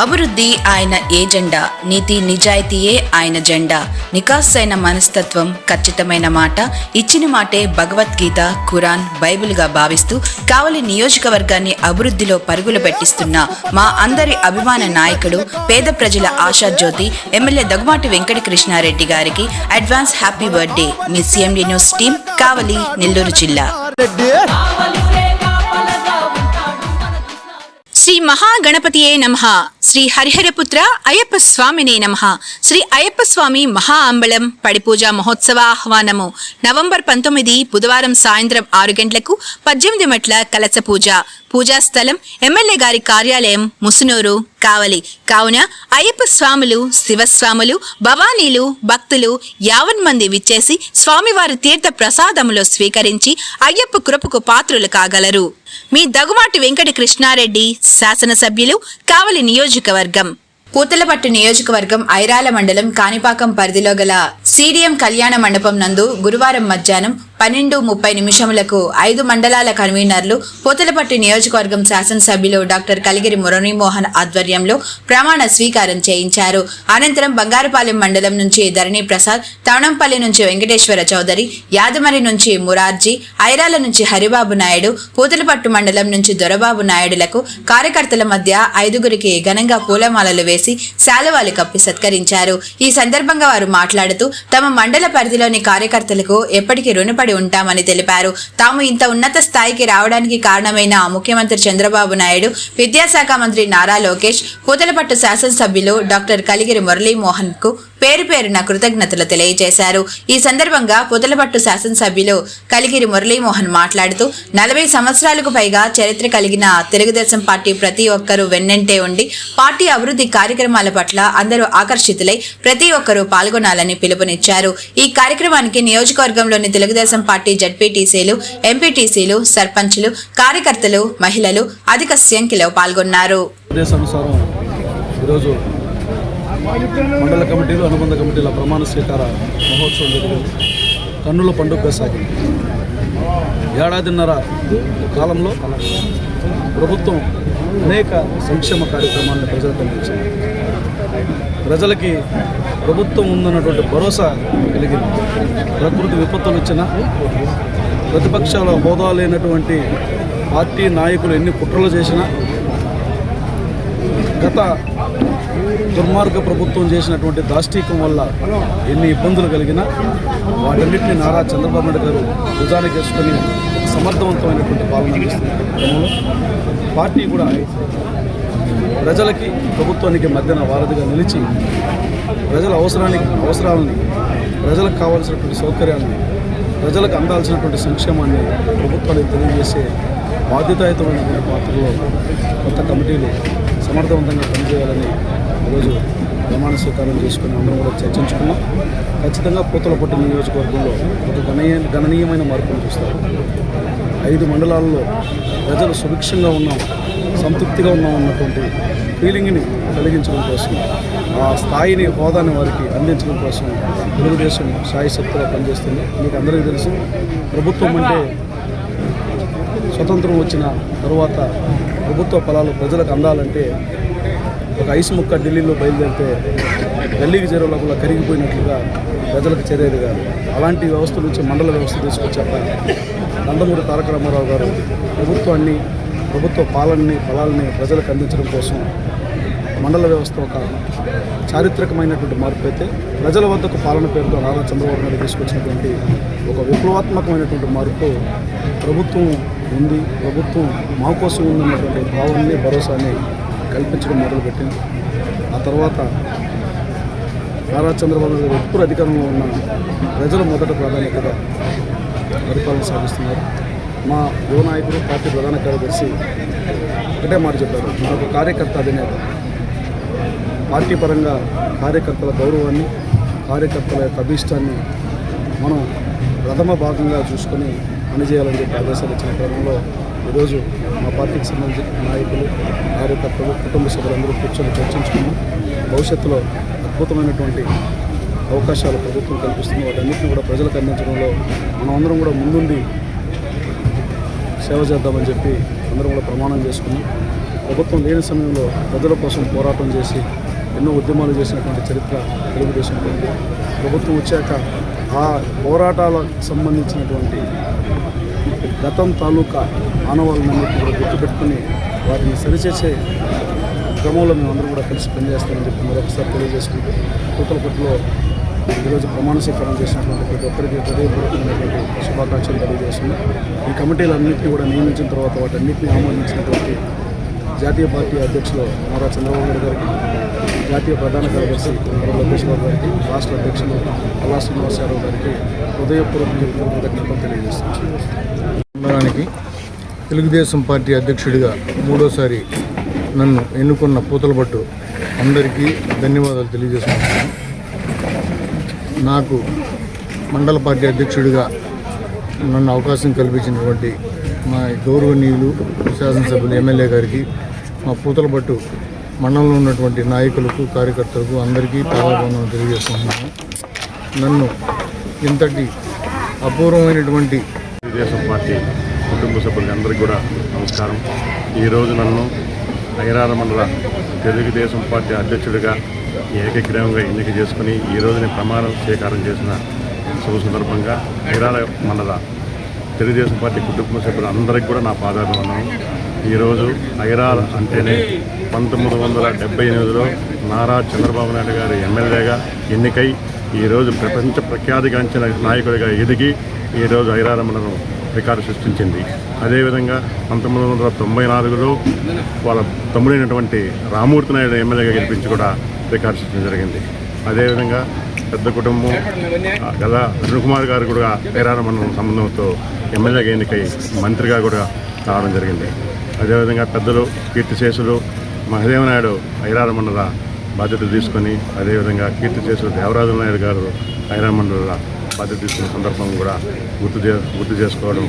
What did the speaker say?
అభివృద్ధి ఆయన ఏజెండా నీతి నిజాయితీయే ఆయన జెండా. నికాసైన మనస్తత్వం ఖచ్చితమైన మాట. ఇచ్చిన మాటే భగవద్గీత ఖురాన్ బైబిల్గా భావిస్తూ కావలి నియోజకవర్గాన్ని అభివృద్ధిలో పరుగులు పెట్టిస్తున్న మా అందరి అభిమాన నాయకుడు పేద ప్రజల ఆశాజ్యోతి ఎమ్మెల్యే దగ్గుమాటి వెంకట కృష్ణారెడ్డి గారికి అడ్వాన్స్ హ్యాపీ బర్త్డే. మీ CMD news team Kavali Nellore జిల్లా. శ్రీ మహాగణపతియే నమ. శ్రీ హరిహరపుత్ర అయ్యప్ప స్వామినే నమ. శ్రీ అయ్యప్ప స్వామి మహా అంబళం పడిపూజ మహోత్సవ ఆహ్వానము. నవంబర్ పంతొమ్మిది బుధవారం సాయంత్రం ఆరు గంటలకు పద్దెనిమిది మెట్ల కలస పూజ. పూజా స్థలం ఎమ్మెల్యే గారి కార్యాలయం ముసునూరు. కావలి. కావున అయ్యప్ప స్వాములు శివస్వాములు భవానీలు భక్తులు యావన్ మంది విచ్చేసి స్వామివారి తీర్థ ప్రసాదములో స్వీకరించి అయ్యప్ప కృపకు పాత్రులు కాగలరు. మీ దగుమాటి వెంకట కృష్ణారెడ్డి శాసనసభ్యులు కావలి నియోజకవర్గం. పూతలపట్టు నియోజకవర్గం ఐరాల మండలం కాణిపాకం పరిధిలో గల సిడిఎం కళ్యాణ మండపం నందు గురువారం మధ్యాహ్నం పన్నెండు ముప్పై నిమిషములకు ఐదు మండలాల కన్వీనర్లు పోతలపట్టి నియోజకవర్గం శాసనసభ్యులు డాక్టర్ కలిగిరి మురళీమోహన్ ఆధ్వర్యంలో ప్రమాణ స్వీకారం చేయించారు. అనంతరం బంగారుపాలెం మండలం నుంచి ధరణి ప్రసాద్ తవణంపల్లి నుంచి వెంకటేశ్వర చౌదరి యాదమరి నుంచి మురార్జీ ఐరాల నుంచి హరిబాబు నాయుడు పూతలపట్టు మండలం నుంచి దొరబాబు నాయుడులకు కార్యకర్తల మధ్య ఐదుగురికి ఘనంగా పూలమాలలు వేసి శాలువాలు కప్పి సత్కరించారు. ఈ సందర్భంగా వారు మాట్లాడుతూ తమ మండల పరిధిలోని కార్యకర్తలకు ఎప్పటికీ రుణపడి ఉంటామని తెలిపారు. తాము ఇంత ఉన్నత స్థాయికి రావడానికి కారణమైన ముఖ్యమంత్రి చంద్రబాబు నాయుడు విద్యాశాఖ మంత్రి నారా లోకేష్ కూతలపట్టు శాసనసభ్యులు డాక్టర్ కలిగిరి మురళీమోహన్కు పేరు పేరున కృతజ్ఞతలు తెలియజేశారు. ఈ సందర్భంగా పుదలపట్టు శాసనసభ్యులు కలిగిరి మురళీమోహన్ మాట్లాడుతూ నలభై సంవత్సరాలకు పైగా చరిత్ర కలిగిన తెలుగుదేశం పార్టీ ప్రతి ఒక్కరూ వెన్నంటే ఉండి పార్టీ అభివృద్ధి కార్యక్రమాల పట్ల అందరూ ఆకర్షితులై ప్రతి ఒక్కరూ పాల్గొనాలని పిలుపునిచ్చారు. ఈ కార్యక్రమానికి నియోజకవర్గంలోని తెలుగుదేశం పార్టీ జడ్పీటీసీలు ఎంపీటీసీలు సర్పంచ్లు కార్యకర్తలు మహిళలు అధిక సంఖ్యలో పాల్గొన్నారు. ఈరోజు మండల కమిటీలు అనుబంధ కమిటీల ప్రమాణ స్వీకార మహోత్సవం జరిగింది. కన్నుల పండుగ సాగింది. ఏడాదిన్నర కాలంలో ప్రభుత్వం అనేక సంక్షేమ కార్యక్రమాలను ప్రజలకు అందించింది ప్రజలకి ప్రభుత్వం ఉందన్నటువంటి భరోసా కలిగింది. ప్రకృతి విపత్తులు వచ్చిన ప్రతిపక్షాల హోదా లేనటువంటి పార్టీ నాయకులు ఎన్ని కుట్రలు చేసినా గత దుర్మార్గ ప్రభుత్వం చేసినటువంటి దాష్టీకం వల్ల ఎన్ని ఇబ్బందులు కలిగినా వాటన్నింటినీ నారా చంద్రబాబు నాయుడు గారు భుజానికి వేసుకొని సమర్థవంతమైనటువంటి పాలన క్రమంలో పార్టీ కూడా ప్రజలకి ప్రభుత్వానికి మధ్యన వారధిగా నిలిచి ప్రజల అవసరానికి అవసరాలని ప్రజలకు కావాల్సినటువంటి సౌకర్యాలని ప్రజలకు అందాల్సినటువంటి సంక్షేమాన్ని ప్రభుత్వానికి తెలియజేసే బాధ్యతాయుతమైనటువంటి పాత్రలో కొత్త కమిటీలు సమర్థవంతంగా పనిచేయాలని ఈరోజు ప్రమాణ స్వీకారం చేసుకుని అందరం కూడా చర్చించుకున్నాం. ఖచ్చితంగా పూతలపట్టు నియోజకవర్గంలో ఒక గణనీయ గణనీయమైన మార్పులు చూస్తారు ఐదు మండలాల్లో ప్రజలు సుభిక్షంగా ఉన్నాం సంతృప్తిగా ఉన్నాం అన్నటువంటి ఫీలింగ్ని కలిగించడం కోసం ఆ స్థాయిని హోదాని వారికి అందించడం కోసం తెలుగుదేశం సాయి శక్తిగా పనిచేస్తుంది. మీకు అందరికీ తెలుసు ప్రభుత్వం అంటే స్వతంత్రం వచ్చిన తరువాత ప్రభుత్వ ఫలాలు ప్రజలకు అందాలంటే ఒక ఐసు ముక్క ఢిల్లీలో బయలుదేరితే ఢిల్లీకి చేరే లోపల కరిగిపోయినట్లుగా ప్రజలకు చేరేది కాదు అలాంటి వ్యవస్థ నుంచి మండల వ్యవస్థ తీసుకొచ్చాక నందమూరి తారక రామారావు గారు ప్రభుత్వాన్ని ప్రభుత్వ పాలనని ఫలాలని ప్రజలకు అందించడం కోసం మండల వ్యవస్థ ఒక చారిత్రకమైనటువంటి మార్పు అయితే ప్రజల వద్దకు పాలన పేరుతో నారా చంద్రబాబు నాయుడు తీసుకొచ్చినటువంటి ఒక విప్లవాత్మకమైనటువంటి మార్పు ప్రభుత్వం ఉంది. ప్రభుత్వం మా కోసం ఉందన్నటువంటి భావాన్ని భరోసాని కల్పించడం మొదలుపెట్టింది ఆ తర్వాత నారా చంద్రబాబు నాయుడు ఎప్పుడు అధికారంలో ఉన్న ప్రజలు మొదట ప్రాధాన్యతగా పరిపాలన సాగిస్తున్నారు. మా యువ నాయకుడు పార్టీ ప్రధాన కార్యదర్శి ఒకటే మాట చెప్పారు. మనకు కార్యకర్త అధినేత. పార్టీ పరంగా కార్యకర్తల గౌరవాన్ని కార్యకర్తల యొక్క అభీష్టాన్ని మనం ప్రథమ భాగంగా చూసుకొని పనిచేయాలని చెప్పి ఆదేశాలు ఇచ్చిన క్రమంలో ఈరోజు మా పార్టీకి సంబంధించిన నాయకులు కార్యకర్తలు కుటుంబ సభ్యులందరూ కూర్చొని చర్చించుకున్నాం భవిష్యత్తులో అద్భుతమైనటువంటి అవకాశాలు ప్రభుత్వం కల్పిస్తుంది. వాటన్నిటిని కూడా ప్రజలకు అందించడంలో మనం అందరం కూడా ముందుండి సేవ చేద్దామని చెప్పి అందరం కూడా ప్రమాణం చేసుకున్నాం. ప్రభుత్వం లేని సమయంలో ప్రజల కోసం పోరాటం చేసి ఎన్నో ఉద్యమాలు చేసినటువంటి చరిత్ర తెలుగుదేశం ఉంది. ప్రభుత్వం వచ్చాక ఆ పోరాటాలకు సంబంధించినటువంటి గతం తాలూకా ఆనవాళ్ళన్నింటినీ కూడా గుర్తుపెట్టుకుని వాటిని సరిచేసే క్రమంలో మేము అందరూ కూడా కలిసి పనిచేస్తామని చెప్పి మరొకసారి తెలియజేసుకుంటూ కూతలపట్టులో ఈరోజు ప్రమాణ స్వీకారం చేసినటువంటి ప్రతి ఒక్కరికి హృదయపూర్వకమైనటువంటి శుభాకాంక్షలు తెలియజేస్తున్నాం. ఈ కమిటీలన్నింటినీ కూడా నియమించిన తర్వాత వాటన్నింటినీ ఆమోదించినటువంటి జాతీయ పార్టీ అధ్యక్షులు నారా చంద్రబాబు నాయుడు గారికి జాతీయ ప్రధాన కార్యదర్శి లోకేష్ బాబు గారికి రాష్ట్ర అధ్యక్షులు అల్లా శ్రీనివాస్ యాదవ్ గారికి హృదయపూర్వక కృతజ్ఞతలు తెలియజేస్తున్నాం. సంబరానికి తెలుగుదేశం పార్టీ అధ్యక్షుడిగా మూడోసారి నన్ను ఎన్నుకున్న పూతలపట్టు అందరికీ ధన్యవాదాలు తెలియజేస్తున్నాను నాకు మండల పార్టీ అధ్యక్షుడిగా నన్ను అవకాశం కల్పించినటువంటి మా గౌరవనీయులు శాసనసభ్యులు ఎమ్మెల్యే గారికి మా పూతలపట్టు మండలంలో ఉన్నటువంటి నాయకులకు కార్యకర్తలకు అందరికీ పాదాబంధం తెలియజేస్తున్నాను నన్ను ఇంతటి అపూర్వమైనటువంటి తెలుగుదేశం పార్టీ కుటుంబ సభ్యులందరికీ కూడా నమస్కారం. ఈరోజు నన్ను ఐరాల మండల తెలుగుదేశం పార్టీ అధ్యక్షుడిగా ఏకగ్రీవంగా ఎన్నిక చేసుకుని ఈ నేను ప్రమాణం స్వీకారం చేసిన శుభ సందర్భంగా ఐరాల మండల తెలుగుదేశం పార్టీ కుటుంబ సభ్యులందరికీ కూడా నా పాదాభివందనం ఈరోజు ఐరాల్ అంటేనే పంతొమ్మిది వందల డెబ్బై ఎనిమిదిలో నారా చంద్రబాబు నాయుడు గారి ఎమ్మెల్యేగా ఎన్నికై ఈరోజు ప్రపంచ ప్రఖ్యాతిగాంచిన నాయకుడిగా ఎదిగి ఈరోజు ఐరాల మండలం రికార్డు సృష్టించింది. అదేవిధంగా పంతొమ్మిది వందల తొంభై నాలుగులో వాళ్ళ తమ్ముడైనటువంటి రామూర్తి నాయుడు ఎమ్మెల్యేగా గెలిపించి కూడా రికార్డు సృష్టించడం జరిగింది. అదేవిధంగా పెద్ద కుటుంబం ఆ, గల అరుణ్ గారు కూడా ఐరాల మండలం సంబంధంతో ఎమ్మెల్యేగా ఎన్నికై మంత్రిగా కూడా రావడం జరిగింది. అదేవిధంగా పెద్దలు కీర్తిశేషులు మహదేవ నాయుడు ఐరాల మండల బాధ్యత తీసుకొని అదేవిధంగా కీర్తిశేషులు దేవరాజు నాయుడు గారు ఐరాల మండల బాధ్యత తీసుకున్న సందర్భం కూడా గుర్తు చే గుర్తు చేసుకోవడం